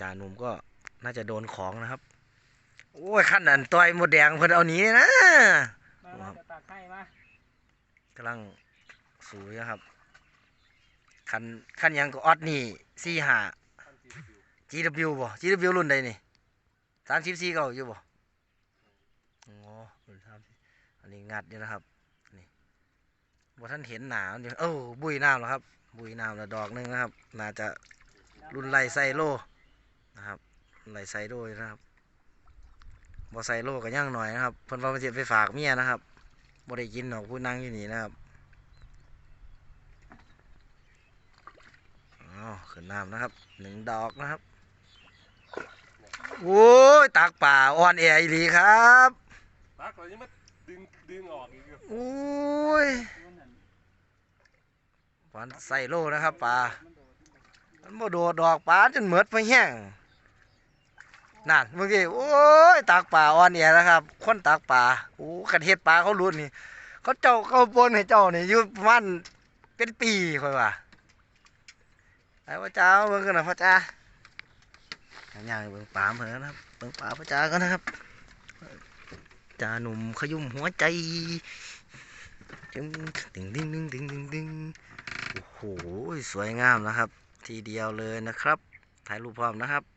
จานุ่มก็น่าจะโดนของนะครับ โอ้ยขั้นนั้นต่อยหมดแดงเพิ่นเอาหนีเลยนะมามาจะตักให้มากำลังสูยนะครับคันคันยังก็ออดนี่สี่ห้า GW บ่ GW รุ่นใดนี่สามสิบสี่เก่าอยู่บ่อ๋อรุ่นสามอันนี้งัดอยู่นะครับนี่บ่ท่านเห็นหนามันอยู่เอ้าบุยน้ำแล้วครับ บุยน้ำแล้วดอกหนึงนะครับ น่าจะรุ่นไลไซโล นะครับรุ่นไลไซโลอยู่นะครับบ่ไซโลก็ย่างหน่อยนะครับเพิ่นว่ามันสิไปฝากเมียนะครับบ่ได้กินดอกผู้นั่งอยู่นี่นะครับอ้าวขึ้นน้ำนะครับหนึ่งดอกนะครับโอ้ยตากป่าอ่อนแออีหลีครับตักเรายังไม่ดึงดึงออกอีกอยู่โอ้ยรุ่นนั้นปานใส่โลนะครับป่ามันบ่โดดดอกป่าจนเหมือดไปแห้ง นั่นเมื่อกี้โอ้ยตากป่าอ่อนแอนะครับ คนตากป่าโอ้กันเฮ็ดป่าเขารุ่นนี่เขาเจ้าเขาปนให้เจ้านี่อยู่ประมาณเป็นปีค่อยว่าไอ้พระเจ้าเบิ่งกันนะพระเจ้าอย่างเบิ่งป่าเพิ่นนะครับเบิ่งป่าพระเจ้ากันนะครับจ่าหนุ่มขยุ่มหัวใจดึงดึงดึงดึงดึงดึงดึงโอ้โหสวยงามนะครับ ทีเดียวเลยนะครับ ถ่ายรูปพร้อมนะครับ